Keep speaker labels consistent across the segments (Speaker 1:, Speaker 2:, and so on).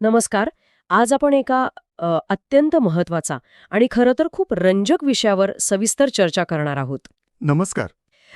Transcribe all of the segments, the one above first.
Speaker 1: नमस्कार. आज आपण एका अ, अत्यंत महत्त्वाचा आणि खरं तर खूप रंजक विषयावर सविस्तर चर्चा करणार आहोत.
Speaker 2: नमस्कार.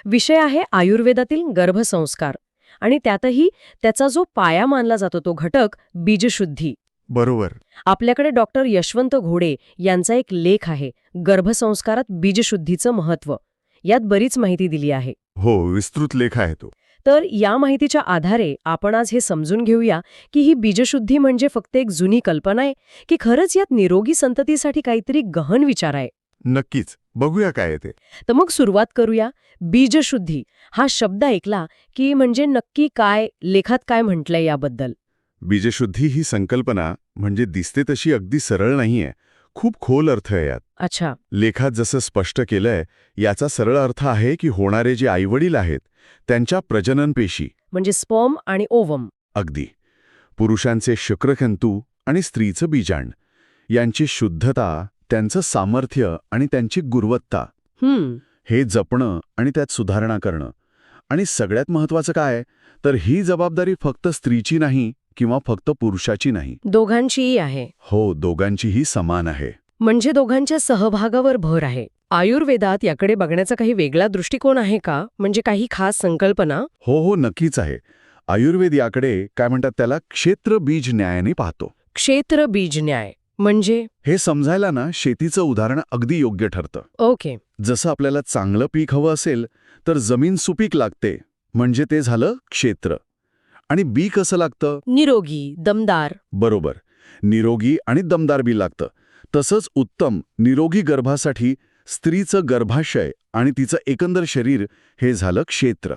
Speaker 1: विषय आहे आयुर्वेदातील गर्भसंस्कार आणि त्यातही त्याचा जो पाया मानला जातो तो घटक बीजशुद्धी.
Speaker 2: बरोबर.
Speaker 1: आपल्याकडे डॉक्टर यशवंत घोडे यांचा एक लेख आहे गर्भसंस्कारात बीजशुद्धीचं महत्त्व. यात बरीच माहिती दिली आहे.
Speaker 2: हो विस्तृत लेख आहे तो.
Speaker 1: तर या माहितीच्या आधारे आपण आज हे समजून घेऊया की ही बीजशुद्धी म्हणजे फक्त एक जुनी कल्पना आहे की खरंच यात निरोगी संततीसाठी काहीतरी गहन विचार आहे?
Speaker 2: नक्कीच. बघूया काय ते.
Speaker 1: तर मग सुरुवात करूया. बीजशुद्धी हा शब्द ऐकला की म्हणजे नक्की काय लेखात काय म्हटलंय याबद्दल?
Speaker 2: बीजशुद्धी ही संकल्पना म्हणजे दिसते तशी अगदी सरळ नाहीये. खूप खोल अर्थ आहे यात.
Speaker 1: अच्छा.
Speaker 2: लेखात जसं स्पष्ट केलंय याचा सरळ अर्थ आहे की होणारे जे आईवडील आहेत त्यांच्या प्रजनन पेशी
Speaker 1: म्हणजे स्पर्म आणि ओवम.
Speaker 2: अगदी. पुरुषांचे शुक्रकंतू आणि स्त्रीचं बीजांड यांची शुद्धता त्यांचं सामर्थ्य आणि त्यांची गुणवत्ता. हे जपणं आणि त्यात सुधारणा करणं. आणि सगळ्यात महत्वाचं काय? तर ही जबाबदारी फक्त स्त्रीची नाही किंवा फक्त पुरुषाची नाही.
Speaker 1: दोघांचीही आहे.
Speaker 2: हो दोघांचीही समान आहे.
Speaker 1: म्हणजे दोघांच्या सहभागावर भर आहे. आयुर्वेदात याकडे बघण्याचा काही वेगळा दृष्टिकोन आहे का? म्हणजे काही खास संकल्पना?
Speaker 2: हो हो नक्कीच आहे. आयुर्वेद याकडे काय म्हणतात त्याला क्षेत्र बीज न्यायाने पाहतो.
Speaker 1: क्षेत्र बीज न्याय. म्हणजे?
Speaker 2: हे समजायला ना शेतीचं उदाहरण अगदी योग्य ठरतं.
Speaker 1: ओके.
Speaker 2: जसं आपल्याला चांगलं पीक हवं असेल तर जमीन सुपीक लागते. म्हणजे ते झालं क्षेत्र. आणि बी कसं लागतं?
Speaker 1: निरोगी दमदार.
Speaker 2: बरोबर. निरोगी आणि दमदार बी लागतं. तसंच उत्तम निरोगी गर्भासाठी स्त्रीचं गर्भाशय आणि तिचं एकंदर शरीर हे झालं क्षेत्र.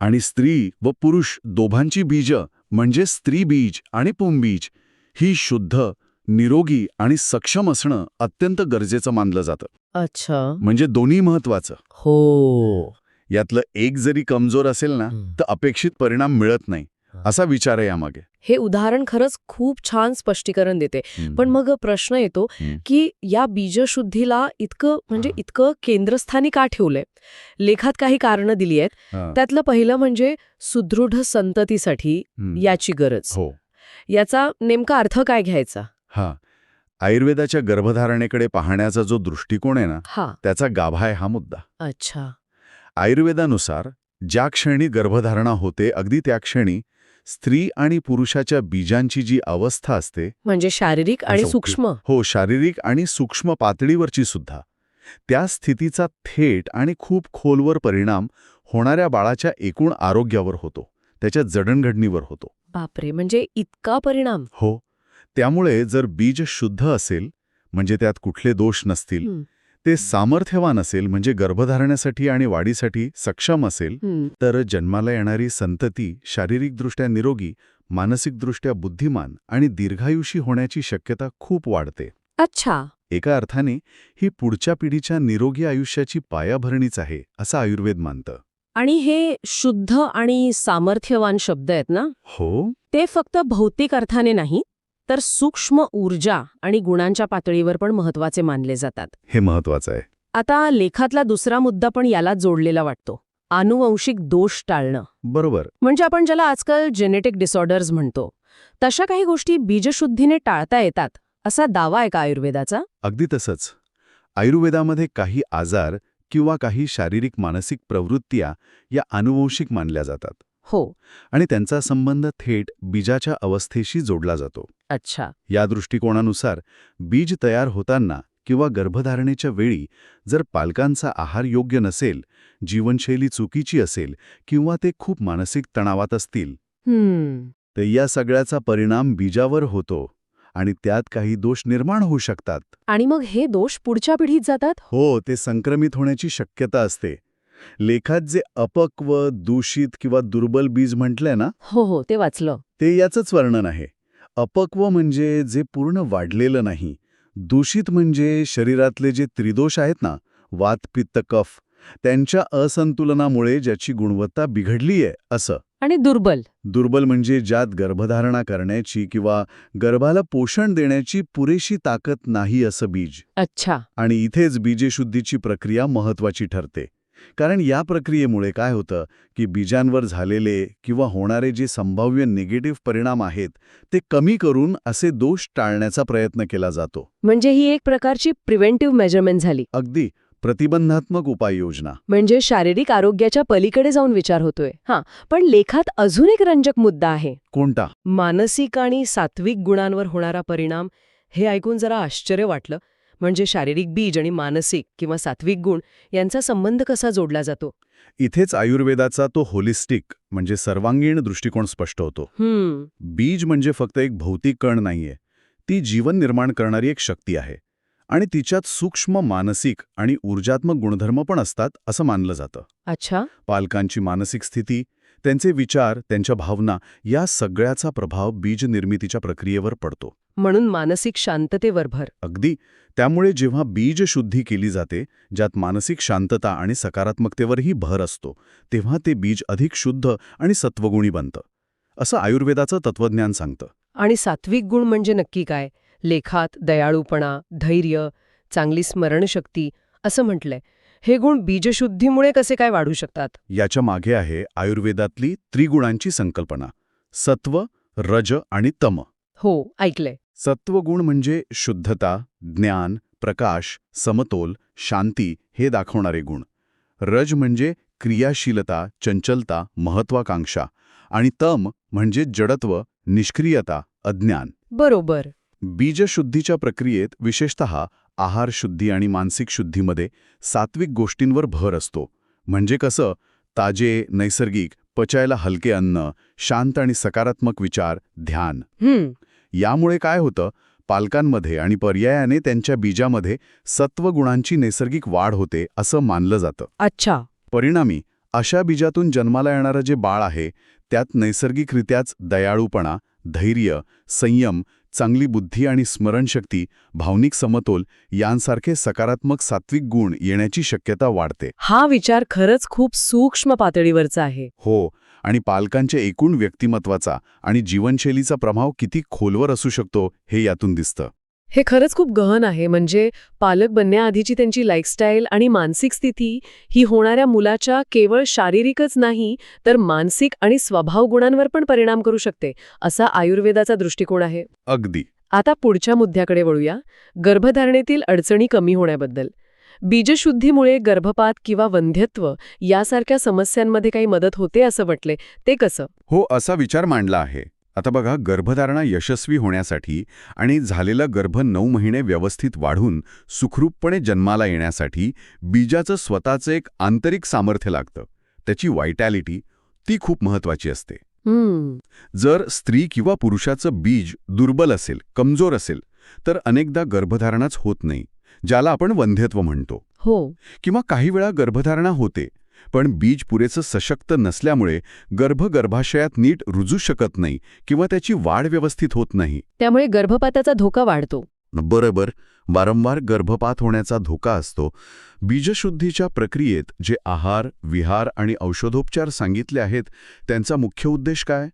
Speaker 2: आणि स्त्री व पुरुष दोघांची बीज म्हणजे स्त्री बीज आणि पुंबीज ही शुद्ध निरोगी आणि सक्षम असणं अत्यंत गरजेचं मानलं जातं.
Speaker 1: अच्छा.
Speaker 2: म्हणजे दोन्ही महत्वाचं
Speaker 1: हो.
Speaker 2: यातलं एक जरी कमजोर असेल ना तर अपेक्षित परिणाम मिळत नाही. असा विचार आहे यामागे.
Speaker 1: हे उदाहरण खरंच खूप छान स्पष्टीकरण देते. पण मग प्रश्न येतो. की या बीजशुद्धीला इतकं म्हणजे. इतकं केंद्रस्थानी का ठेवलंय? लेखात काही कारणं दिली आहेत. त्यातलं पहिलं म्हणजे सुदृढ संततीसाठी. याची गरज.
Speaker 2: हो.
Speaker 1: याचा नेमका अर्थ काय घ्यायचा?
Speaker 2: हा. आयुर्वेदाच्या गर्भधारणेकडे पाहण्याचा जो दृष्टिकोन आहे ना
Speaker 1: हा.
Speaker 2: त्याचा गाभा आहे हा मुद्दा.
Speaker 1: अच्छा.
Speaker 2: आयुर्वेदानुसार ज्या क्षणी गर्भधारणा होते अगदी त्या क्षणी स्त्री आणि पुरुषाच्या बीजांची जी अवस्था असते
Speaker 1: म्हणजे शारीरिक आणि सूक्ष्म.
Speaker 2: हो शारीरिक आणि सूक्ष्म पातळीवरची सुद्धा. त्या स्थितीचा थेट आणि खूप खोलवर परिणाम होणाऱ्या बाळाच्या एकूण आरोग्यावर होतो त्याच्या जडणघडणीवर होतो.
Speaker 1: बापरे म्हणजे इतका परिणाम.
Speaker 2: हो त्यामुळे जर बीज शुद्ध असेल म्हणजे त्यात कुठले दोष नसतील ते सामर्थ्यवान असेल म्हणजे गर्भधारण्यासाठी आणि वाढीसाठी सक्षम असेल. तर जन्माला येणारी संतती शारीरिकदृष्ट्या निरोगी मानसिकदृष्ट्या बुद्धिमान आणि दीर्घायुषी होण्याची शक्यता खूप वाढते.
Speaker 1: अच्छा.
Speaker 2: एका अर्थाने ही पुढच्या पिढीच्या निरोगी आयुष्याची पायाभरणीच आहे असं आयुर्वेद मानतं.
Speaker 1: आणि हे शुद्ध आणि सामर्थ्यवान शब्द आहेत ना?
Speaker 2: हो.
Speaker 1: ते फक्त भौतिक अर्थाने नाही तर सूक्ष्म ऊर्जा आणि गुणांच्या पातळीवर पण महत्त्वाचे मानले जातात.
Speaker 2: हे महत्वाचं आहे.
Speaker 1: आता लेखातला दुसरा मुद्दा पण याला जोडलेला वाटतो. आनुवंशिक दोष टाळणं.
Speaker 2: बरोबर.
Speaker 1: म्हणजे आपण ज्याला आजकाल जेनेटिक डिसऑर्डर्स म्हणतो तशा काही गोष्टी बीजशुद्धीने टाळता येतात असा दावा आहे का आयुर्वेदाचा?
Speaker 2: अगदी तसंच. आयुर्वेदामध्ये काही आजार किंवा काही शारीरिक मानसिक प्रवृत्त्या या अनुवंशिक मानल्या जातात.
Speaker 1: हो.
Speaker 2: आणि त्यांचा संबंध थेट बीजाच्या अवस्थेशी जोडला जातो.
Speaker 1: अच्छा.
Speaker 2: या दृष्टिकोनानुसार बीज तयार होताना किंवा गर्भधारणेच्या वेळी जर पालकांचा आहार योग्य नसेल जीवनशैली चुकीची असेल किंवा ते खूप मानसिक तणावात असतील तर या सगळ्याचा परिणाम बीजावर होतो आणि त्यात काही दोष निर्माण होऊ शकतात.
Speaker 1: आणि मग हे दोष पुढच्या पिढीत जातात?
Speaker 2: हो ते संक्रमित होण्याची शक्यता असते. लेखात जे अपक्व दूषित किंवा दुर्बल बीज म्हटलंय ना
Speaker 1: हो हो ते वाचलं.
Speaker 2: ते याचंच वर्णन आहे. अपक्व म्हणजे जे पूर्ण वाढलेलं नाही दूषित म्हणजे शरीरातले जे त्रिदोष आहेत ना वात पित्त कफ त्यांच्या असंतुलनामुळे ज्याची गुणवत्ता बिघडली आहे असं.
Speaker 1: आणि दुर्बल.
Speaker 2: दुर्बल म्हणजे ज्यात गर्भधारणा करण्याची किंवा गर्भाला पोषण देण्याची पुरेशी ताकद नाही असं बीज.
Speaker 1: अच्छा.
Speaker 2: आणि इथेच बीजेशुद्धीची प्रक्रिया महत्वाची ठरते. कारण या प्रक्रियेमुळे काय होतं की बीजांवर झालेले किंवा होणारे जे संभाव्य निगेटिव्ह परिणाम आहेत ते कमी करून असे दोष टाळण्याचा प्रयत्न केला जातो.
Speaker 1: म्हणजे ही एक प्रकारची प्रिव्हेंटिव्ह मेजरमेंट झाली.
Speaker 2: अगदी. प्रतिबंधात्मक उपाययोजना
Speaker 1: म्हणजे शारीरिक आरोग्याच्या पलीकडे जाऊन विचार होतोय. हां पण लेखात अजून एक रंजक मुद्दा आहे.
Speaker 2: कोणता?
Speaker 1: मानसिक आणि सात्विक गुणांवर होणारा परिणाम हे ऐकून जरा आश्चर्य वाटलं. म्हणजे शारीरिक बीज आणि मानसिक किंवा सात्विक गुण यांचा संबंध कसा जोडला जातो?
Speaker 2: इथेच आयुर्वेदाचा तो होलिस्टिक म्हणजे सर्वांगीण दृष्टिकोन स्पष्ट होतो.
Speaker 1: हम्म.
Speaker 2: बीज म्हणजे फक्त एक भौतिक कण नाहीये. ती जीवन निर्माण करणारी एक शक्ती आहे. आणि तिच्यात सूक्ष्म मानसिक आणि ऊर्जात्मक गुणधर्म पण असतात असं मानलं जातं.
Speaker 1: अच्छा.
Speaker 2: पालकांची मानसिक स्थिती त्यांचे विचार त्यांच्या भावना या सगळ्याचा प्रभाव बीज निर्मितीच्या प्रक्रियेवर पडतो.
Speaker 1: म्हणून मानसिक शांततेवर भर.
Speaker 2: अगदी. त्यामुळे जेव्हा बीज शुद्धी केली जाते ज्यात मानसिक शांतता आणि सकारात्मकतेवरही भर असतो तेव्हा ते बीज अधिक शुद्ध आणि सत्वगुणी बनतं. असं आयुर्वेदाचं तत्वज्ञान सांगतं.
Speaker 1: आणि सात्विक गुण म्हणजे नक्की काय? लेखात दयाळूपणा धैर्य चांगली स्मरणशक्ती असं म्हटलंय. हे गुण बीजशुद्धीमुळे कसे काय वाढू शकतात?
Speaker 2: याच्या मागे आहे आयुर्वेदातली त्रिगुणांची संकल्पना. सत्व रज आणि तम.
Speaker 1: हो ऐकलंय.
Speaker 2: सत्वगुण म्हणजे शुद्धता ज्ञान प्रकाश समतोल शांती हे दाखवणारे गुण. रज म्हणजे क्रियाशीलता चंचलता महत्वाकांक्षा आणि तम म्हणजे जडत्व निष्क्रियता अज्ञान.
Speaker 1: बरोबर.
Speaker 2: बीजशुद्धीच्या प्रक्रियेत विशेषत आहार शुद्धी आणि मानसिक शुद्धीमध्ये सात्विक गोष्टींवर भर असतो. म्हणजे कसं? ताजे नैसर्गिक पचायला हलके अन्न शांत आणि सकारात्मक विचार ध्यान. यामुळे काय होतं? पालकांमध्ये आणि पर्यायाने त्यांच्या बीजामध्ये सत्वगुणांची नैसर्गिक वाढ होते असं मानलं जातं.
Speaker 1: अच्छा.
Speaker 2: परिणामी अशा बीजातून जन्माला येणारं जे बाळ आहे त्यात नैसर्गिकरित्याच दयाळूपणा धैर्य संयम चांगली बुद्धी आणि स्मरणशक्ती भावनिक समतोल यांसारखे सकारात्मक सात्विक गुण येण्याची शक्यता वाढते.
Speaker 1: हा विचार खरंच खूप सूक्ष्म पातळीवरचा आहे.
Speaker 2: हो आणि पालकांच्या एकूण व्यक्तिमत्वाचा आणि जीवनशैलीचा प्रभाव किती खोलवर असू शकतो हे यातून दिसतं.
Speaker 1: हे खरंच खूप गहन आहे म्हणजे पालक बनण्याआधीची त्यांची लाईफस्टाईल आणि मानसिक स्थिती ही होणाऱ्या मुलाच्या केवळ शारीरिकच नाही तर मानसिक आणि स्वभाव गुणांवर पण परिणाम करू शकते असा आयुर्वेदाचा दृष्टिकोन आहे.
Speaker 2: अगदी.
Speaker 1: आता पुढच्या मुद्द्याकडे वळूया. गर्भधारणेतील अडचणी कमी होण्याबद्दल. बीजशुद्धीमुळे गर्भपात किंवा वंध्यत्व यासारख्या समस्यांमध्ये काही मदत होते असं म्हटले ते कसं?
Speaker 2: हो असा विचार मांडला आहे. आता बघा गर्भधारणा यशस्वी होण्यासाठी आणि झालेला गर्भ नऊ महिने व्यवस्थित वाढून सुखरूपपणे जन्माला येण्यासाठी बीजाचं स्वतःचं एक आंतरिक सामर्थ्य लागतं. त्याची वायटॅलिटी ती खूप महत्वाची असते. जर स्त्री किंवा पुरुषाचं बीज दुर्बल असेल कमजोर असेल तर अनेकदा गर्भधारणाच होत नाही. ज्याला आपण वंध्यत्व म्हणतो.
Speaker 1: हो.
Speaker 2: किंवा काही वेळा गर्भधारणा होते पण बीज पुरेसं सशक्त नसल्यामुळे गर्भ गर्भाशयात नीट रुजू शकत नाही किंवा त्याची वाढ व्यवस्थित होत नाही.
Speaker 1: त्यामुळे गर्भपाताचा धोका वाढतो.
Speaker 2: बरोबर. वारंवार गर्भपात होण्याचा धोका असतो. बीजशुद्धीच्या प्रक्रियेत जे आहार विहार आणि औषधोपचार सांगितले आहेत त्यांचा मुख्य उद्देश काय?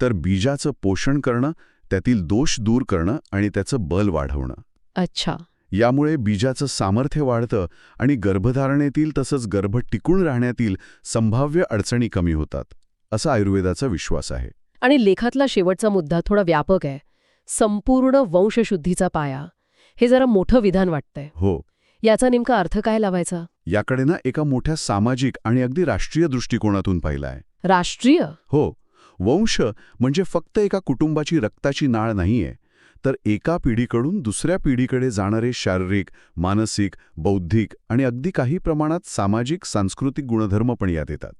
Speaker 2: तर बीजाचं पोषण करणं त्यातील दोष दूर करणं आणि त्याचं बल वाढवणं.
Speaker 1: अच्छा.
Speaker 2: यामुळे बीजाचं सामर्थ्य वाढतं आणि गर्भधारणेतील तसंच गर्भ टिकून राहण्यातील संभाव्य अडचणी कमी होतात असा आयुर्वेदाचा विश्वास आहे.
Speaker 1: आणि लेखातला शेवटचा मुद्दा थोडा व्यापक आहे. संपूर्ण वंशशुद्धीचा पाया. हे जरा मोठं विधान वाटतंय.
Speaker 2: हो.
Speaker 1: याचा नेमका अर्थ काय लावायचा?
Speaker 2: याकडे ना एका मोठ्या सामाजिक आणि अगदी राष्ट्रीय दृष्टिकोनातून पाहिला आहे
Speaker 1: राष्ट्रीय?
Speaker 2: हो. वंश म्हणजे फक्त एका कुटुंबाची रक्ताची नाळ नाहीये. तर एका पिढीकडून दुसऱ्या पिढीकडे जाणारे शारीरिक मानसिक बौद्धिक आणि अगदी काही प्रमाणात सामाजिक सांस्कृतिक गुणधर्म पण यात येतात.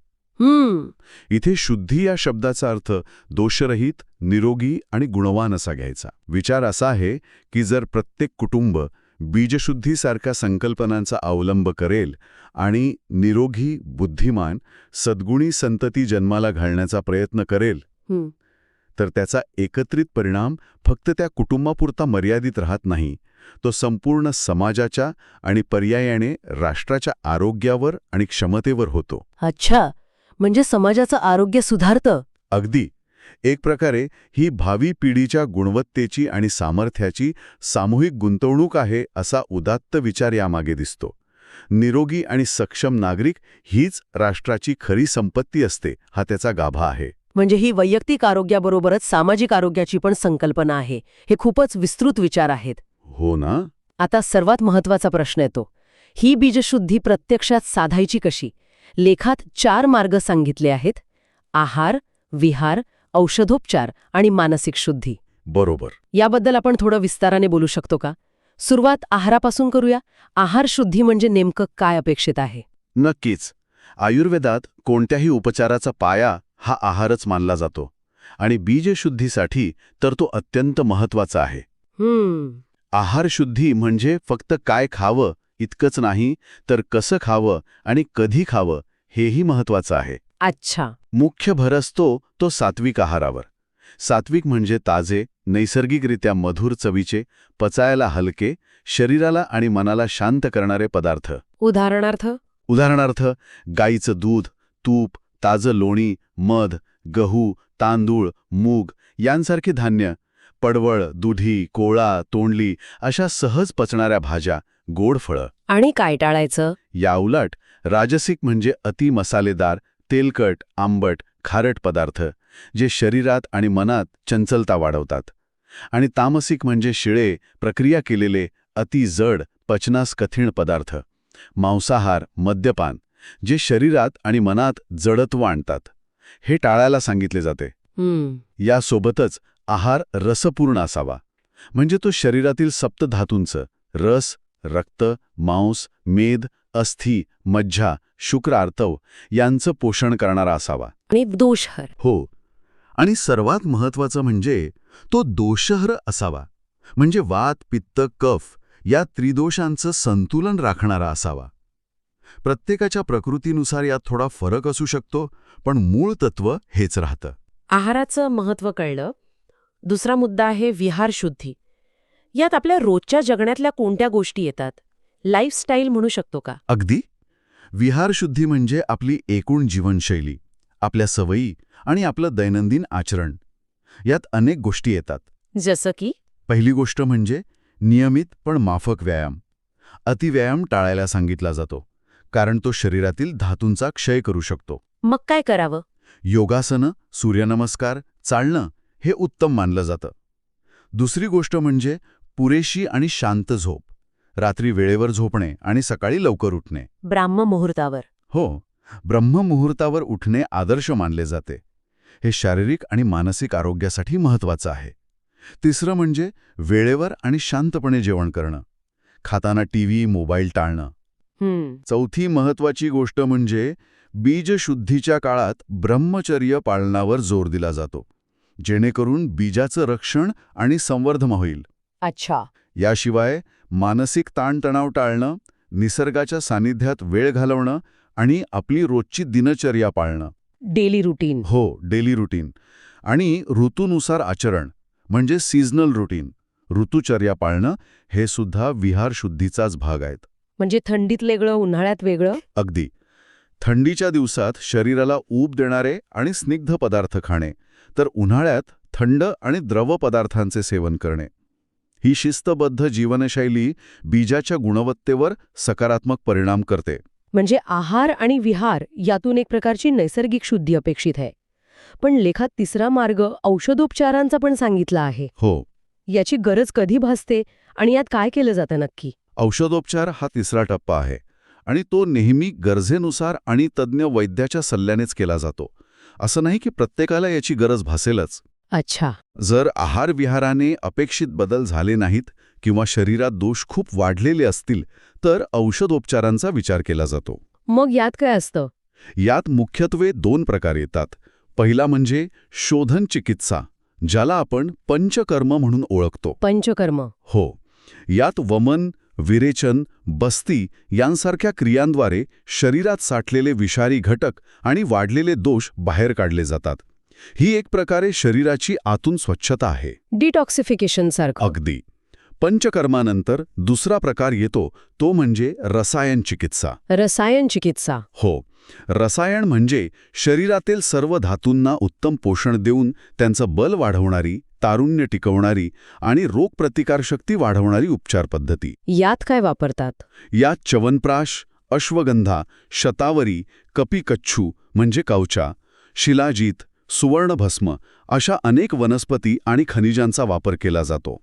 Speaker 2: इथे शुद्धी या शब्दाचा अर्थ दोषरहित निरोगी आणि गुणवान असा घ्यायचा. विचार असा आहे की जर प्रत्येक कुटुंब बीजशुद्धीसारख्या संकल्पनांचा अवलंब करेल आणि निरोगी बुद्धिमान सद्गुणी संतती जन्माला घालण्याचा प्रयत्न करेल. तर त्याचा एकत्रित परिणाम फक्त त्या कुटुंबापुरता मर्यादित राहत नाही. तो संपूर्ण समाजाच्या आणि पर्यायाने राष्ट्राच्या आरोग्यावर आणि क्षमतेवर होतो.
Speaker 1: अच्छा म्हणजे समाजाचं आरोग्य सुधारतं?
Speaker 2: अगदी. एक प्रकारे ही भावी पिढीच्या गुणवत्तेची आणि सामर्थ्याची सामूहिक गुंतवणूक आहे असा उदात्त विचार यामागे दिसतो. निरोगी आणि सक्षम नागरिक हीच राष्ट्राची खरी संपत्ती असते हा त्याचा गाभा आहे.
Speaker 1: म्हणजे ही वैयक्तिक आरोग्याबरोबरच सामाजिक आरोग्याची पण संकल्पना आहे. हे खूपच विस्तृत विचार आहेत.
Speaker 2: हो ना?
Speaker 1: आता सर्वात महत्त्वाचा प्रश्न येतो. ही बीजशुद्धी प्रत्यक्षात साधायची कशी? लेखात चार मार्ग सांगितले आहेत. आहार विहार औषधोपचार आणि मानसिक शुद्धी.
Speaker 2: बरोबर.
Speaker 1: याबद्दल आपण थोडं विस्ताराने बोलू शकतो का? सुरुवात आहारापासून करूया. आहार शुद्धी म्हणजे नेमकं काय अपेक्षित आहे?
Speaker 2: नक्कीच. आयुर्वेदात कोणत्याही उपचाराचा पाया हा आहारच मानला जातो आणि बीजशुद्धीसाठी तर तो अत्यंत महत्त्वाचा आहे.
Speaker 1: हम्म.
Speaker 2: आहारशुद्धी म्हणजे फक्त काय खावं इतकंच नाही तर कसं खावं आणि कधी खावं हेही महत्वाचं आहे.
Speaker 1: अच्छा.
Speaker 2: मुख्य भर असतो तो सात्विक आहारावर. सात्विक म्हणजे ताजे नैसर्गिकरित्या मधुर चवीचे पचायला हलके शरीराला आणि मनाला शांत करणारे पदार्थ.
Speaker 1: उदाहरणार्थ?
Speaker 2: उदाहरणार्थ गाईचं दूध तूप ताजं लोणी मध गहू तांदूळ मूग यांसारखे धान्य पडवळ दुधी कोळा तोंडली अशा सहज पचणाऱ्या भाज्या गोड फळं.
Speaker 1: आणि काय टाळायचं?
Speaker 2: याउलट राजसिक म्हणजे अति मसालेदार तेलकट आंबट खारट पदार्थ जे शरीरात आणि मनात चंचलता वाढवतात. आणि तामसिक म्हणजे शिळे प्रक्रिया केलेले अति जड पचनास कठीण पदार्थ मांसाहार मद्यपान जे शरीरात आणि मनात जडत्व आणतात. हे टाळायला सांगितले जाते. यासोबतच आहार रसपूर्ण असावा. म्हणजे तो शरीरातील सप्तधातूंचं रस रक्त मांस मेद अस्थि मज्जा शुक्र आर्तव यांचं पोषण करणारा असावा.
Speaker 1: आणि दोषहर.
Speaker 2: हो. आणि सर्वात महत्वाचं म्हणजे तो दोषहर असावा. म्हणजे वात पित्त कफ या त्रिदोषांचं संतुलन राखणारा असावा. प्रत्येकाच्या प्रकृतीनुसार यात थोडा फरक असू शकतो पण मूळ तत्व हेच राहतं.
Speaker 1: आहाराचं महत्त्व कळलं. दुसरा मुद्दा आहे विहार शुद्धी. यात आपल्या रोजच्या जगण्यातल्या कोणत्या गोष्टी येतात? लाईफस्टाईल म्हणू शकतो का?
Speaker 2: अगदी. विहारशुद्धी म्हणजे आपली एकूण जीवनशैली आपल्या सवयी आणि आपलं दैनंदिन आचरण. यात अनेक गोष्टी येतात.
Speaker 1: जसं की?
Speaker 2: पहिली गोष्ट म्हणजे नियमित पण माफक व्यायाम. अतिव्यायाम टाळायला सांगितला जातो. कारण तो शरीरातील धातूंचा क्षय करू शकतो.
Speaker 1: मग काय करावं?
Speaker 2: योगासनं सूर्यनमस्कार चालणं हे उत्तम मानलं जातं. दुसरी गोष्ट म्हणजे पुरेशी आणि शांत झोप. रात्री वेळेवर झोपणे आणि सकाळी लवकर उठणे.
Speaker 1: ब्राह्म मुहूर्तावर.
Speaker 2: हो ब्रह्ममुहूर्तावर उठणे आदर्श मानले जाते. हे शारीरिक आणि मानसिक आरोग्यासाठी महत्वाचं आहे. तिसरं म्हणजे वेळेवर आणि शांतपणे जेवण करणं. खाताना टीव्ही मोबाईल टाळणं. चौथी महत्वाची गोष्ट म्हणजे बीजशुद्धीच्या काळात ब्रह्मचर्य पाळनावर जोर दिला जातो जेणेकरून बीजाचं रक्षण आणि संवर्धन होईल.
Speaker 1: अच्छा.
Speaker 2: याशिवाय मानसिक ताणतणाव टाळणं निसर्गाच्या सानिध्यात वेळ घालवणं आणि आपली रोजची दिनचर्या पाळणं.
Speaker 1: Daily routine.
Speaker 2: हो डेली रुटीन. आणि ऋतूनुसार आचरण म्हणजे सीझनल रुटीन ऋतुचर्या पाळणं हे सुद्धा विहार शुद्धीचाच भाग आहेत.
Speaker 1: म्हणजे थंडीत वेगळं उन्हाळ्यात वेगळं?
Speaker 2: अगदी. थंडीच्या दिवसात शरीराला ऊब देणारे आणि स्निग्ध पदार्थ खाणे तर उन्हाळ्यात थंड आणि द्रव पदार्थांचे सेवन करणे. ही शिस्तबद्ध जीवनशैली बीजाच्या गुणवत्तेवर सकारात्मक परिणाम करते.
Speaker 1: म्हणजे आहार आणि विहार यातून एक प्रकारची नैसर्गिक शुद्धी अपेक्षित आहे. पण लेखात तिसरा मार्ग औषधोपचारांचा पण सांगितला आहे.
Speaker 2: हो.
Speaker 1: याची गरज कधी भासते आणि यात काय केलं जातं नक्की?
Speaker 2: औषधोपचार हा तिसरा टप्पा आहे आणि तो नेहमी गरजेनुसार आणि तज्ज्ञ वैद्याच्या सल्ल्यानेच केला जातो. असं नाही की प्रत्येकाला याची गरज भासेलच.
Speaker 1: अच्छा.
Speaker 2: जर आहार विहाराने अपेक्षित बदल झाले नाहीत किंवा शरीरात दोष खूप वाढलेले असतील तर औषधोपचारांचा विचार केला जातो.
Speaker 1: मग यात काय असतं?
Speaker 2: यात मुख्यत्वे दोन प्रकार येतात. पहिला म्हणजे शोधन चिकित्सा ज्याला आपण पंचकर्म म्हणून ओळखतो.
Speaker 1: पंचकर्म.
Speaker 2: हो. यात वमन विरेचन बस्ती यांसारख्या क्रियांद्वारे शरीरात साठलेले विषारी घटक आणि वाढलेले दोष बाहेर काढले जातात. ही एक प्रकारे शरीराची आतून स्वच्छता आहे.
Speaker 1: डिटॉक्सिफिकेशन सारखं.
Speaker 2: अगदी. पंचकर्मानंतर दुसरा प्रकार येतो तो म्हणजे रसायन चिकित्सा.
Speaker 1: रसायन चिकित्सा.
Speaker 2: हो. रसायन म्हणजे शरीरातील सर्व धातूंना उत्तम पोषण देऊन त्यांचं बल वाढवणारी तारुण्य टिकवणारी आणि रोगप्रतिकारशक्ती वाढवणारी उपचार पद्धती.
Speaker 1: यात काय वापरतात?
Speaker 2: यात च्यवनप्राश अश्वगंधा शतावरी कपिकच्छू म्हणजे कवचा शिलाजीत सुवर्णभस्म अशा अनेक वनस्पती आणि खनिजांचा वापर केला जातो.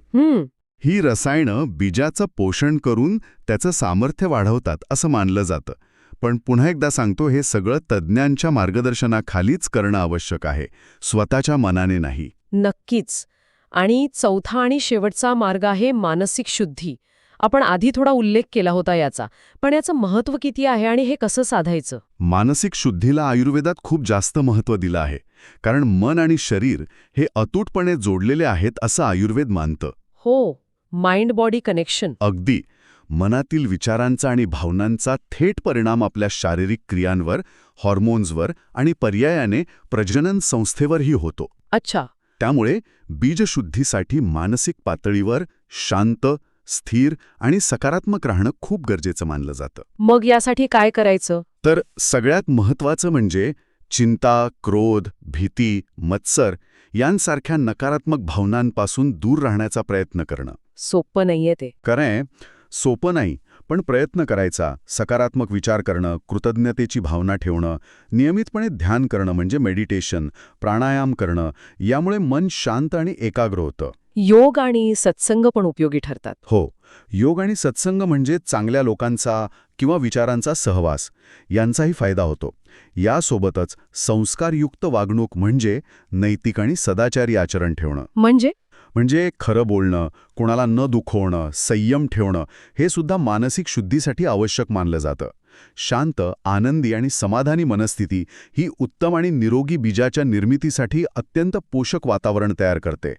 Speaker 2: ही रसायनं बीजाचं पोषण करून त्याचं सामर्थ्य वाढवतात असं मानलं जातं. पण पुन्हा एकदा सांगतो हे सगळं तज्ज्ञांच्या मार्गदर्शनाखालीच करणं आवश्यक आहे. स्वतःच्या मनाने नाही.
Speaker 1: नक्कीच. आणि चौथा आणि शेवटचा मार्ग आहे मानसिक शुद्धी. आपण आधी थोडा उल्लेख केला होता याचा. पण याचं महत्त्व किती आहे आणि हे कसं साधायचं?
Speaker 2: मानसिक शुद्धीला आयुर्वेदात खूप जास्त महत्त्व दिलं आहे. कारण मन आणि शरीर हे अतूटपणे जोडलेले आहेत असं आयुर्वेद मानतं.
Speaker 1: हो माइंड बॉडी कनेक्शन
Speaker 2: अगदी. मनातील विचारांचा आणि भावनांचा थेट परिणाम आपल्या शारीरिक क्रियांवर हॉर्मोन्सवर आणि पर्यायाने प्रजनन संस्थेवरही होतो.
Speaker 1: अच्छा.
Speaker 2: त्यामुळे बीजशुद्धीसाठी मानसिक पातळीवर शांत स्थिर आणि सकारात्मक राहणं खूप गरजेचं मानलं जातं.
Speaker 1: मग यासाठी काय करायचं?
Speaker 2: तर सगळ्यात महत्त्वाचं म्हणजे चिंता क्रोध भीती मत्सर यांसारख्या नकारात्मक भावनांपासून दूर राहण्याचा प्रयत्न करणं.
Speaker 1: सोपं नाहीये ते.
Speaker 2: खरंय सोपं नाही पण प्रयत्न करायचा सकारात्मक विचार करणं कृतज्ञतेची भावना ठेवणं नियमितपणे ध्यान करणं म्हणजे मेडिटेशन प्राणायाम करणं यामुळे मन शांत आणि एकाग्र होतं.
Speaker 1: योग आणि सत्संग पण उपयोगी ठरतात.
Speaker 2: हो योग आणि सत्संग म्हणजे चांगल्या लोकांचा किंवा विचारांचा सहवास यांचाही फायदा होतो. यासोबतच संस्कारयुक्त वागणूक म्हणजे नैतिक आणि सदाचारी आचरण ठेवणं.
Speaker 1: म्हणजे?
Speaker 2: म्हणजे खरं बोलणं कोणाला न दुखवणं संयम ठेवणं हे सुद्धा मानसिक शुद्धीसाठी आवश्यक मानलं जातं. शांत आनंदी आणि समाधानी मनस्थिती ही उत्तम आणि निरोगी बीजाच्या निर्मितीसाठी अत्यंत पोषक वातावरण तयार करते.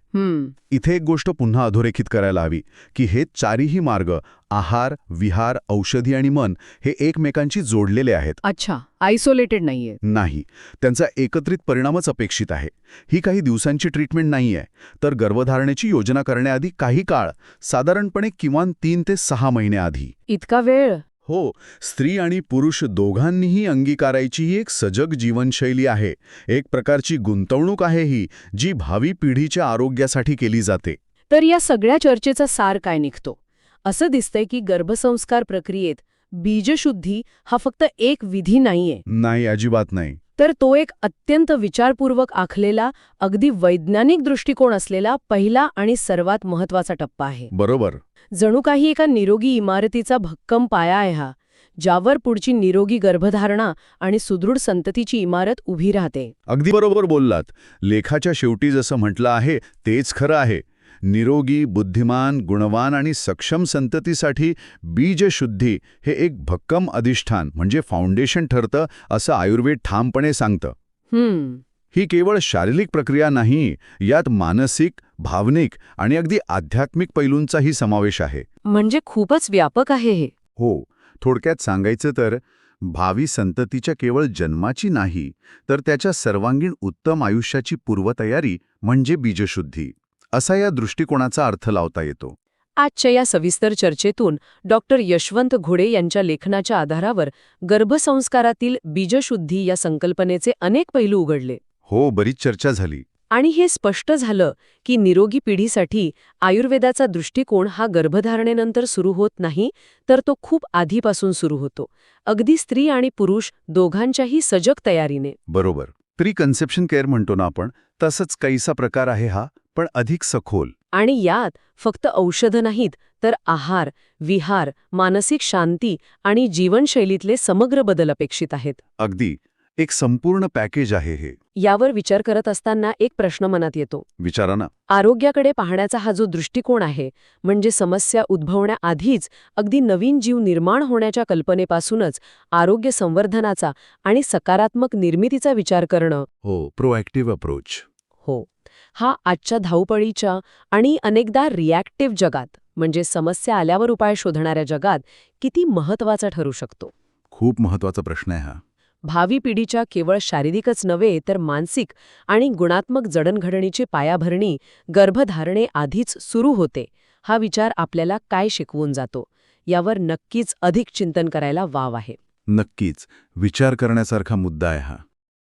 Speaker 2: इथे एक गोष्ट पुन्हा अधोरेखित करायला हवी की हे चारीही मार्ग आहार विहार औषधी आणि मन हे एकमेकांशी जोडलेले आहेत.
Speaker 1: अच्छा आयसोलेटेड नाहीये.
Speaker 2: नाही त्यांचा एकत्रित परिणामच अपेक्षित आहे. ही काही दिवसांची ट्रीटमेंट नाही आहे तर गर्भधारणेची योजना करण्याआधी काही काळ साधारणपणे किमान तीन ते सहा महिन्याआधी.
Speaker 1: इतका वेळ?
Speaker 2: हो स्त्री आणि पुरुष दोघांनीही अंगीकारायची ही एक सजग जीवनशैली आहे. एक प्रकारची गुंतवणूक आहे ही जी भावी पिढीच्या आरोग्यासाठी केली जाते.
Speaker 1: तर या सगळ्या चर्चेचा सार काय निघतो? असं दिसतंय की गर्भसंस्कार प्रक्रियेत बीजशुद्धी हा फक्त एक विधी नाहीये.
Speaker 2: नाही अजिबात नाही.
Speaker 1: तर तो एक अत्यंत विचारपूर्वक आखलेला अगदी वैज्ञानिक दृष्टिकोन असलेला पहिला आणि सर्वात महत्त्वाचा टप्पा आहे.
Speaker 2: बरोबर.
Speaker 1: जणू काही एका निरोगी इमारतीचा भक्कम पाया आहे हा ज्यावर पुढची निरोगी गर्भधारणा आणि सुदृढ संततीची इमारत उभी राहते.
Speaker 2: अगदी बरोबर बोललात. लेखाच्या शेवटी जसं म्हटलं आहे तेच खरं आहे. निरोगी बुद्धिमान गुणवान आणि सक्षम संततीसाठी बीजशुद्धी हे एक भक्कम अधिष्ठान म्हणजे फाउंडेशन ठरतं असं आयुर्वेद ठामपणे सांगतं.
Speaker 1: हम्म.
Speaker 2: ही केवळ शारीरिक प्रक्रिया नाही यात मानसिक भावनिक आणि अगदी आध्यात्मिक पैलूंचाही समावेश आहे.
Speaker 1: म्हणजे खूपच व्यापक आहे हे.
Speaker 2: हो थोडक्यात सांगायचं तर भावी संततीच्या केवळ जन्माची नाही तर त्याच्या सर्वांगीण उत्तम आयुष्याची पूर्वतयारी म्हणजे बीजशुद्धी. असा या दृष्टिकोनाचा अर्थ लावता येतो.
Speaker 1: आजच्या या सविस्तर चर्चेतून डॉक्टर यशवंत घोडे यांच्या लेखनाच्या आधारावर गर्भसंस्कारातील बीजशुद्धी या संकल्पनेचे अनेक पैलू उघडले.
Speaker 2: हो बरीच चर्चा झाली.
Speaker 1: आणि हे स्पष्ट झालं की निरोगी पिढीसाठी आयुर्वेदाचा दृष्टिकोन हा गर्भधारणेनंतर सुरू होत नाही तर तो खूप आधीपासून सुरू होतो. अगदी स्त्री आणि पुरुष दोघांच्याही सजग तयारीने.
Speaker 2: बरोबर. प्री कन्सेप्शन केअर म्हणतो ना आपण तसंच कैसा प्रकार आहे हा? पण अधिक सखोल.
Speaker 1: आणि यात फक्त औषधं नाहीत तर आहार विहार मानसिक शांती आणि जीवनशैलीतले समग्र बदल अपेक्षित आहेत.
Speaker 2: अगदी. एक संपूर्ण पॅकेज आहे हे.
Speaker 1: यावर विचार करत असताना एक प्रश्न मनात येतो.
Speaker 2: विचारा ना.
Speaker 1: आरोग्याकडे पाहण्याचा हा जो दृष्टिकोन आहे म्हणजे समस्या उद्भवण्याआधीच अगदी नवीन जीव निर्माण होण्याच्या कल्पनेपासूनच आरोग्य संवर्धनाचा आणि सकारात्मक निर्मितीचा विचार करणं
Speaker 2: हो प्रोॲक्टिव्ह अप्रोच
Speaker 1: हो. हा आजच्या धावपळीच्या आणि अनेकदा रिॲक्टिव्ह जगात म्हणजे समस्या आल्यावर उपाय शोधणाऱ्या जगात किती महत्त्वाचा ठरू शकतो?
Speaker 2: खूप महत्त्वाचा प्रश्न आहे हा.
Speaker 1: भावी पिढीच्या केवळ शारीरिकच नव्हे तर मानसिक आणि गुणात्मक जडणघडणीची पायाभरणी गर्भधारणे आधीच सुरू होते हा विचार आपल्याला काय शिकवून जातो? यावर नक्कीच अधिक चिंतन करायला वाव आहे.
Speaker 2: नक्कीच. विचार करण्यासारखा मुद्दा आहे हा.